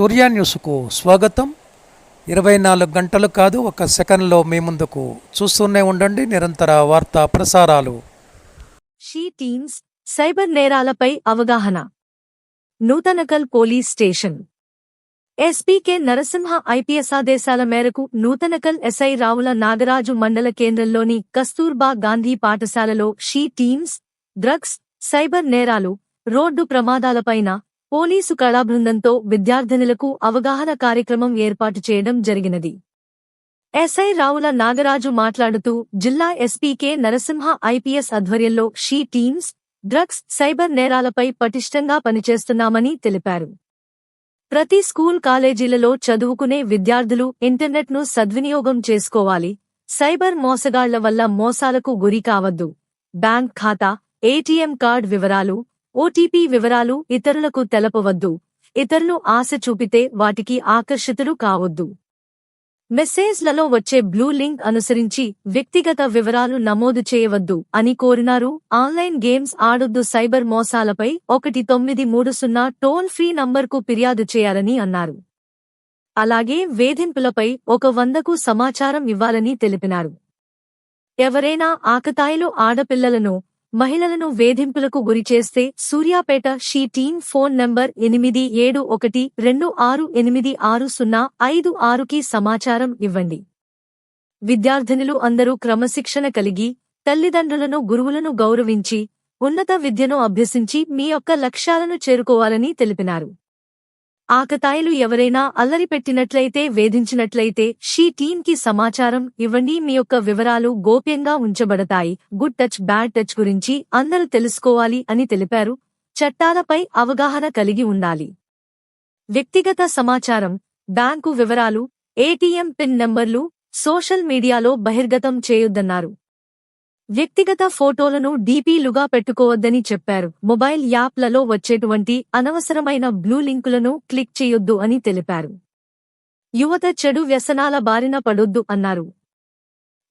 సూర్య న్యూస్కు స్వాగతం. ఇరవై నాలుగు గంటలు కాదు ఒక సెకండ్లో మీ ముందుకు చూస్తూనే ఉండండి నిరంతర వార్తా ప్రసారాలు. షీ టీమ్స్ సైబర్ నేరాలపై అవగాహన. Nuthankal police station. SP K Narasimha IPS ఆదేశాల మేరకు నూతనకల్ ఎస్ఐ రావుల నాగరాజు మండల కేంద్రంలోని కస్తూర్బా గాంధీ పాఠశాలలో షీ టీమ్స్ డ్రగ్స్ సైబర్ నేరాలు రోడ్డు ప్రమాదాలపైన పోలీసు కళాబృందంతో విద్యార్థినులకు అవగాహన కార్యక్రమం ఏర్పాటు చేయడం జరిగినది. ఎస్ఐ రావుల నాగరాజు మాట్లాడుతూ జిల్లా ఎస్పీకే నరసింహ ఐపీఎస్ ఆధ్వర్యంలో షీ టీమ్స్ డ్రగ్స్ సైబర్ నేరాలపై పటిష్టంగా పనిచేస్తున్నామని తెలిపారు. ప్రతి స్కూల్ కాలేజీలలో చదువుకునే విద్యార్థులు ఇంటర్నెట్ను సద్వినియోగం చేసుకోవాలి. సైబర్ మోసగాళ్ళ వల్ల మోసాలకు గురి కావద్దు. బ్యాంక్ ఖాతా ఏటీఎం కార్డ్ వివరాలు ఓటీపీ వివరాలు ఇతరులకు తెలపవద్దు. ఇతరులు ఆశ చూపితే వాటికి ఆకర్షితులు కావద్దు. మెసేజ్లలో వచ్చే బ్లూ లింక్ అనుసరించి వ్యక్తిగత వివరాలు నమోదు చేయవద్దు అని కోరినారు. ఆన్లైన్ గేమ్స్ ఆడొద్దు సైబర్ మోసాలపై ఒకటి తొమ్మిది మూడు సున్నా టోల్ ఫ్రీ నంబర్కు ఫిర్యాదు చేయాలని అన్నారు. అలాగే వేధింపులపై ఒక వందకు సమాచారం ఇవ్వాలని తెలిపినారు. ఎవరైనా ఆకతాయిలు ఆడపిల్లలను మహిళలను వేధింపులకు గురిచేస్తే Suryapet she team phone number ఎనిమిది ఏడు ఒకటి రెండు ఆరు ఎనిమిది ఆరు సున్నా ఐదు ఆరుకి సమాచారం ఇవ్వండి. విద్యార్థినులు అందరూ క్రమశిక్షణ కలిగి తల్లిదండ్రులను గురువులను గౌరవించి ఉన్నత విద్యను అభ్యసించి మీ యొక్క లక్ష్యాలను చేరుకోవాలని తెలిపినారు. ఆకతాయిలు ఎవరైనా అల్లరి పెట్టినట్లయితే వేధించినట్లయితే షీ టీంకి సమాచారం ఇవ్వండి. మీ యొక్క వివరాలు గోప్యంగా ఉంచబడతాయి. గుడ్ టచ్ బ్యాడ్ టచ్ గురించి అందరూ తెలుసుకోవాలి అని తెలిపారు. చట్టాలపై అవగాహన కలిగి ఉండాలి. వ్యక్తిగత సమాచారం బ్యాంకు వివరాలు ఏటీఎం పిన్ నంబర్లు సోషల్ మీడియాలో బహిర్గతం చేయొద్దన్నారు. వ్యక్తిగత ఫోటోలను డీపీలుగా పెట్టుకోవద్దని చెప్పారు. మొబైల్ యాప్లలో వచ్చేటువంటి అనవసరమైన బ్లూ లింకులను క్లిక్ చేయొద్దు అని తెలిపారు. యువత చెడు వ్యసనాల బారిన పడొద్దు అన్నారు.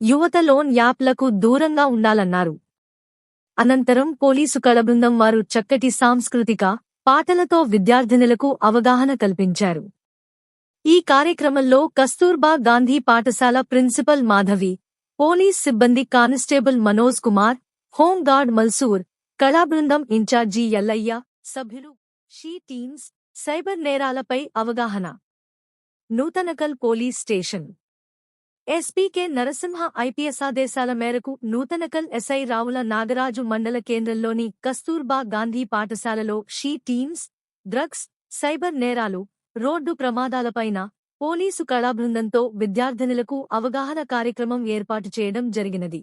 యువత లోన్ యాప్లకు దూరంగా ఉండాలన్నారు. అనంతరం పోలీసు కళబృందం వారు చక్కటి సాంస్కృతిక పాటలతో విద్యార్థినులకు అవగాహన కల్పించారు. ఈ కార్యక్రమంలో కస్తూర్బా గాంధీ పాఠశాల ప్రిన్సిపల్ మాధవి పోలీస్ సిబ్బంది constable Manoj Kumar home guard Malsur కళాబృందం in charge Ellaiah సభ్యులు షీ టీమ్స్ సైబర్ నేరాలపై అవగాహన. Nuthankal police station. SP K Narasimha IPS ఆదేశాల మేరకు నూతనకల్ ఎస్ఐ రావుల నాగరాజు మండల కేంద్రంలోని కస్తూర్బా గాంధీ పాఠశాలలో షీ టీమ్స్ డ్రగ్స్ సైబర్ నేరాలు రోడ్డు ప్రమాదాలపైన పోలీసు కళాబృందంతో విద్యార్థినులకు అవగాహన కార్యక్రమం ఏర్పాటు చేయడం జరిగినది.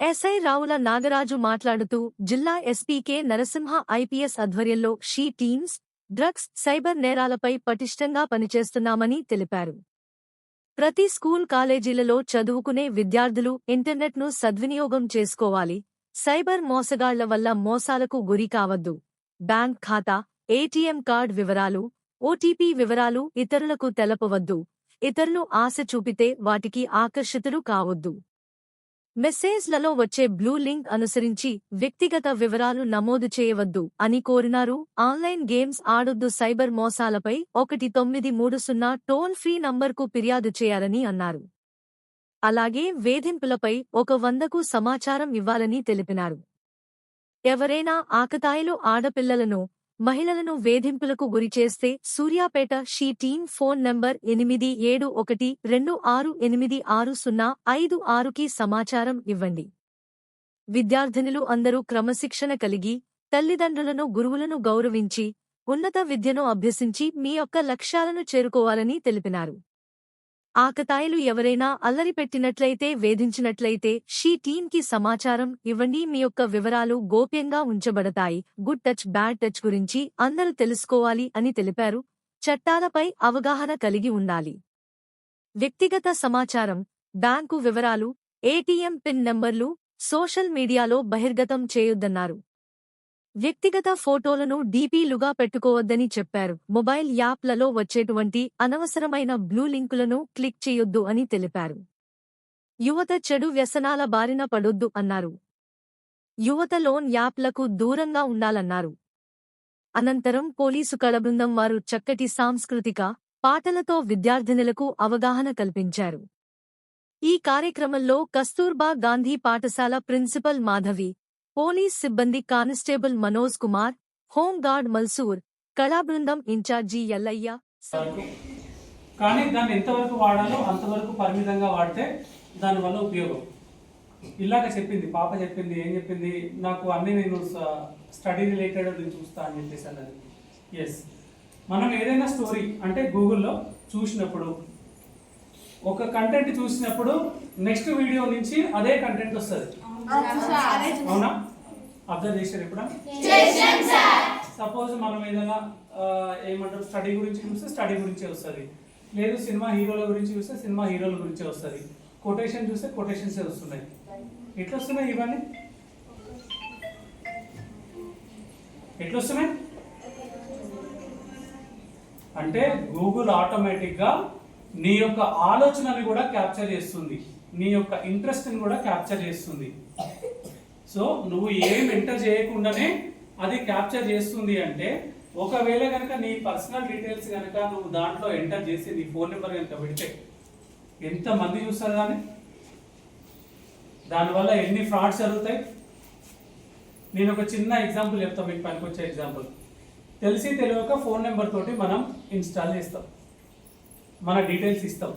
ఎస్ఐ రావుల నాగరాజు మాట్లాడుతూ జిల్లా ఎస్పీకే నరసింహ ఐపీఎస్ ఆధ్వర్యంలో షీ టీమ్స్ డ్రగ్స్ సైబర్ నేరాలపై పటిష్టంగా పనిచేస్తున్నామని తెలిపారు. ప్రతి స్కూల్ కాలేజీలలో చదువుకునే విద్యార్థులు ఇంటర్నెట్ను సద్వినియోగం చేసుకోవాలి. సైబర్ మోసగాళ్ళ వల్ల మోసాలకు గురి కావద్దు. బ్యాంక్ ఖాతా ఏటీఎం కార్డ్ వివరాలు ఓటీపీ వివరాలు ఇతరులకు తెలపవద్దు. ఇతరులు ఆశ చూపితే వాటికి ఆకర్షితులు కావద్దు. మెసేజ్లలో వచ్చే బ్లూ లింక్ అనుసరించి వ్యక్తిగత వివరాలు నమోదు చేయవద్దు అని కోరినారు. ఆన్లైన్ గేమ్స్ ఆడొద్దు సైబర్ మోసాలపై ఒకటి తొమ్మిది మూడు సున్నా టోల్ ఫ్రీ నంబర్కు ఫిర్యాదు చేయాలని అన్నారు. అలాగే వేధింపులపై ఒక వందకు సమాచారం ఇవ్వాలని తెలిపినారు. ఎవరైనా ఆకతాయిలు ఆడపిల్లలను మహిళలను వేధింపులకు గురిచేస్తే Suryapet she team phone number ఎనిమిది ఏడు ఒకటి రెండు ఆరు ఎనిమిది ఆరు సున్నా ఐదు ఆరుకి సమాచారం ఇవ్వండి. విద్యార్థినులు అందరూ క్రమశిక్షణ కలిగి తల్లిదండ్రులను గురువులను గౌరవించి ఉన్నత విద్యను అభ్యసించి మీ యొక్క లక్ష్యాలను చేరుకోవాలని తెలిపినారు. ఆకతాయిలు ఎవరైనా అల్లరి పెట్టినట్లయితే వేధించినట్లయితే షీ టీంకి సమాచారం ఇవ్వండి. మీ యొక్క వివరాలు గోప్యంగా ఉంచబడతాయి. గుడ్ టచ్ బ్యాడ్ టచ్ గురించి అందరూ తెలుసుకోవాలి అని తెలిపారు. చట్టాలపై అవగాహన కలిగి ఉండాలి. వ్యక్తిగత సమాచారం బ్యాంకు వివరాలు ఏటీఎం పిన్ నంబర్లు సోషల్ మీడియాలో బహిర్గతం చేయొద్దన్నారు. వ్యక్తిగత ఫోటోలను డీపీలుగా పెట్టుకోవద్దని చెప్పారు. మొబైల్ యాప్లలో వచ్చేటువంటి అనవసరమైన బ్లూ లింకులను క్లిక్ చేయొద్దు అని తెలిపారు. యువత చెడు వ్యసనాల బారిన పడొద్దు అన్నారు. యువత లోన్ యాప్లకు దూరంగా ఉండాలన్నారు. అనంతరం పోలీసు కళబృందం వారు చక్కటి సాంస్కృతిక పాటలతో విద్యార్థినులకు అవగాహన కల్పించారు. ఈ కార్యక్రమంలో కస్తూర్బా గాంధీ పాఠశాల ప్రిన్సిపల్ మాధవి పోలీస్ సిబ్బంది constable Manoj Kumar home guard Malsur కళాబృందం in charge Ellaiah కానీ దాన్ని ఎంతవరకు వాడాలో అంతవరకు పరిమితంగా వాడితే దానివల్ల ఉపయోగం. ఇలాగ చెప్పింది పాప చెప్పింది ఏం చెప్పింది నాకు అన్ని నేను స్టడీ రిలేటెడ్ నేను చూస్తా అని చెప్పేసి అన్నది. ఎస్ మనం ఏదైనా స్టోరీ అంటే గూగుల్లో చూసినప్పుడు ఒక కంటెంట్ చూసినప్పుడు నెక్స్ట్ వీడియో నుంచి అదే కంటెంట్ వస్తుంది. అవునా? అబ్జర్వ్ చేశారు ఎప్పుడా సపోజ్ మనం ఏదైనా ఏమంటారు స్టడీ గురించి చూస్తే స్టడీ గురించే వస్తుంది. లేదు సినిమా హీరోల గురించి చూస్తే సినిమా హీరోల గురించే వస్తుంది. కొటేషన్ చూస్తే కొటేషన్సే వస్తున్నాయి. ఎట్లా వస్తున్నాయి ఇవన్నీ? ఎట్లా వస్తున్నాయి అంటే గూగుల్ ఆటోమేటిక్గా నీ యొక్క ఆలోచనని కూడా క్యాప్చర్ చేస్తుంది. నీ యొక్క ఇంట్రెస్ట్ని కూడా క్యాప్చర్ చేస్తుంది. సో నువ్వు ఏం ఎంటర్ చేయకుండానే అది క్యాప్చర్ చేస్తుంది అంటే ఒకవేళ కనుక నీ పర్సనల్ డీటెయిల్స్ కనుక నువ్వు దాంట్లో ఎంటర్ చేసి నీ ఫోన్ నెంబర్ కనుక పెడితే ఎంత మంది చూస్తారు కానీ దానివల్ల ఎన్ని ఫ్రాడ్స్ జరుగుతాయి? నేను ఒక చిన్న ఎగ్జాంపుల్ చెప్తాను మీకు పనికొచ్చే ఎగ్జాంపుల్. తెలిసి తెలియక ఫోన్ నెంబర్ తోటి మనం ఇన్స్టాల్ చేస్తాం. మన డీటెయిల్స్ ఇస్తాం.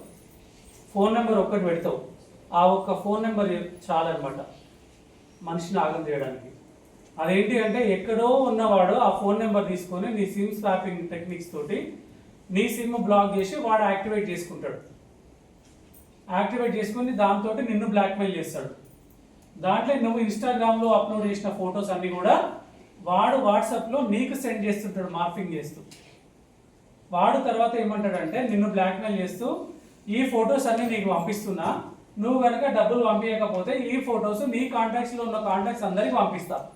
ఫోన్ నెంబర్ ఒక్కటి పెడతావు ఆ ఒక్క ఫోన్ నెంబర్ చాలన్నమాట. మనిషిని ఆగం చేయడానికి. అదేంటి అంటే ఎక్కడో ఉన్నవాడు ఆ ఫోన్ నెంబర్ తీసుకొని నీ సిమ్ స్వాపింగ్ టెక్నిక్స్ తోటి నీ సిమ్ బ్లాక్ చేసి వాడు యాక్టివేట్ చేసుకుంటాడు. యాక్టివేట్ చేసుకుని దాంతో నిన్ను బ్లాక్మెయిల్ చేస్తాడు. దాంట్లో నువ్వు ఇన్స్టాగ్రామ్లో అప్లోడ్ చేసిన ఫొటోస్ అన్నీ కూడా వాడు వాట్సాప్లో నీకు సెండ్ చేస్తుంటాడు మార్ఫింగ్ చేస్తూ. వాడు తర్వాత ఏమంటాడంటే నిన్ను బ్లాక్మెయిల్ చేస్తూ ఈ ఫొటోస్ అన్ని నీకు పంపిస్తున్నా. నువ్వు కనుక డబ్బులు పంపించకపోతే ఈ ఫొటోస్ నీ కాంటాక్ట్స్లో ఉన్న కాంటాక్ట్స్ అందరికి పంపిస్తా.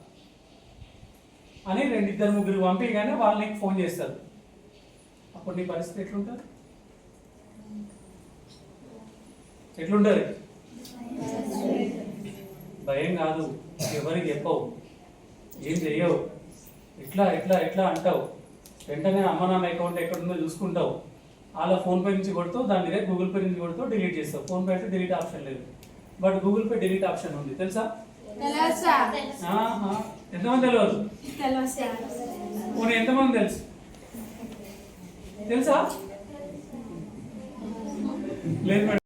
అని రెండు ఇద్దరు ముగ్గురు పంపించగానే వాళ్ళు నీకు ఫోన్ చేస్తారు. అప్పుడు నీ పరిస్థితి ఎట్లుంటుంది? ఎట్లుంటుంది? భయం కాదు. ఎవరికి చెప్పవు. ఏం చెయ్యవు. ఇట్లా ఇట్లా ఇట్లా అంటావు. వెంటనే అమ్మ నాన్న అకౌంట్ ఎక్కడుందో చూసుకుంటావు. అలా ఫోన్పే నుంచి కొడుతావు దాని మీద గూగుల్ పే నుంచి కొడుతావు డిలీట్ చేస్తావు. ఫోన్పే అంటే డిలీట్ ఆప్షన్ లేదు. But Google Pay delete option ఉంది. తెలుసా. ఎంతమంది తెలియదు పోనీ ఎంతమంది తెలుసు? తెలుసా? లేదు మేడం.